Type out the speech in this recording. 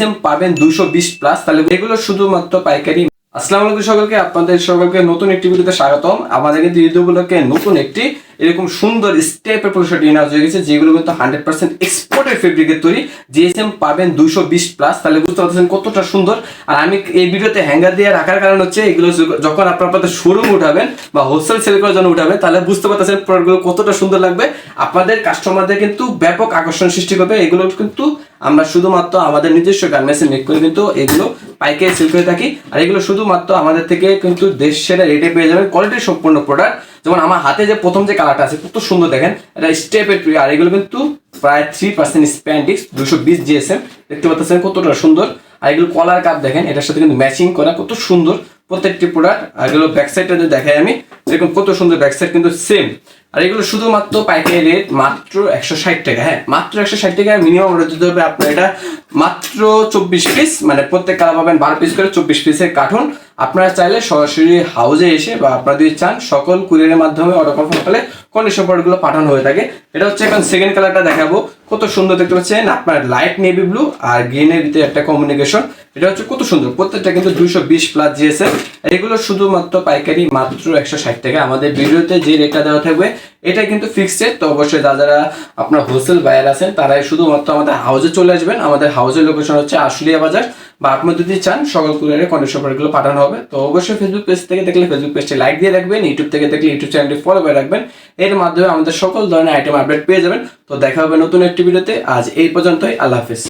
Same পাবেন দুশো বিশ প্লাস তাহলে এগুলো শুধুমাত্র পাইকারি। আসসালামু আলাইকুম সকলকে, আপনাদের সকলকে নতুন একটি ভিডিওতে স্বাগতম। আমাদের কিন্তু ঈদগুলোকে নতুন একটি, এরকম সুন্দর স্টেপের পরিষদ নিয়ে হয়ে গেছে, যেগুলো কিন্তু হান্ড্রেড পার্সেন্ট এক্সপোর্টের ফেব্রিকের তৈরি। জিএসএম পাবেন দুশো বিশ প্লাস তাহলে বুঝতে পারছেন কতটা সুন্দর। আর আমি এই ভিডিওতে হ্যাঙ্গার দিয়ে রাখার কারণ হচ্ছে, এগুলো যখন আপনার আপনাদের শোরুম উঠাবেন বা হোলসেল সেল করার জন্য উঠাবেন, তাহলে বুঝতে পারতেছেন প্রোডাক্টগুলো কতটা সুন্দর লাগবে। আপনাদের কাস্টমারদের কিন্তু ব্যাপক আকর্ষণ সৃষ্টি করবে, এগুলো কিন্তু আমরা শুধুমাত্র আমাদের নিজস্ব গার্মেন্টসে মেক করে কিন্তু এগুলো পাইকারি সেল করে থাকি। আর এগুলো শুধুমাত্র আমাদের থেকে কিন্তু দেশ সেরা রেটে পেয়ে যাবেন কোয়ালিটি সম্পূর্ণ প্রোডাক্ট যেমন আমার হাতে যে প্রথম যে কালারটা আছে, কত সুন্দর দেখেন, এটা স্টেপের প্রিয় আর এগুলো কিন্তু প্রায় থ্রি পার্সেন্ট স্প্যান্ডিক্স দুশো বিশ জিএসএম দেখতে পাচ্ছেন কতটা সুন্দর। আর এগুলো কলার কাপ দেখেন, এটার সাথে কিন্তু ম্যাচিং করা কত সুন্দর। প্রত্যেকটি প্রোডাক্ট এগুলো ব্যাক সাইডটা যদি দেখাই আমি, দেখুন কত সুন্দর ব্যাক সাইড কিন্তু সেম আর এগুলো শুধুমাত্র পাইকারি রেট মাত্র একশো ষাট টাকা হ্যাঁ মাত্র একশো ষাট টাকা মিনিমাম অর্ডার দিতে হবে আপনার এটা মাত্র চব্বিশ পিস মানে প্রত্যেক কালার পাবেন বারো পিস করে চব্বিশ পিসের কার্টুন আপনারা চাইলে সরাসরি হাউজে এসে বা আপনারা যদি চান, সকল কুরিয়ারের মাধ্যমে অর্ডার কনফার্ম করলে কন্ডিশন প্রোডাক্টগুলো পাঠানো হয়ে থাকে। এটা হচ্ছে এখন সেকেন্ড কালারটা দেখাবো। কত সুন্দর দেখতে পাচ্ছেন, আপনার লাইট নেভি ব্লু আর গ্রিনের ভিতরে একটা কমিউনিকেশন এটা হচ্ছে কত সুন্দর, প্রত্যেকটা কিন্তু দুইশো বিশ প্লাস জিএসএম এগুলো শুধুমাত্র পাইকারি মাত্র একশো ষাট টাকা। আমাদের ভিডিওতে যে রেটটা দেওয়া থাকবে, এটা কিন্তু ফিক্সড রেট তো অবশ্যই যারা যারা আপনার হোলসেল বায়ার আছেন, তারাই শুধুমাত্র আমাদের হাউসে চলে আসবেন। আমাদের হাউসের লোকেশন হচ্ছে আশুলিয়া বাজার। বা আপনি যদি চান, সকল কুরিয়ারে কন্ডিশন প্রোডাক্টগুলো পাঠানো হবে। তো অবশ্যই ফেসবুক পেজ থেকে দেখলে ফেসবুক পেজটি লাইক দিয়ে রাখবেন। ইউটিউব থেকে দেখলে ইউটিউব চ্যানেলটি ফলো করে রাখবেন। এর মাধ্যমে আমাদের সকল ধরনের আইটেম আপডেট পেয়ে যাবেন। তো দেখা হবে নতুন একটি ভিডিওতে আজ এই পর্যন্তই। আল্লাহ হাফিজ।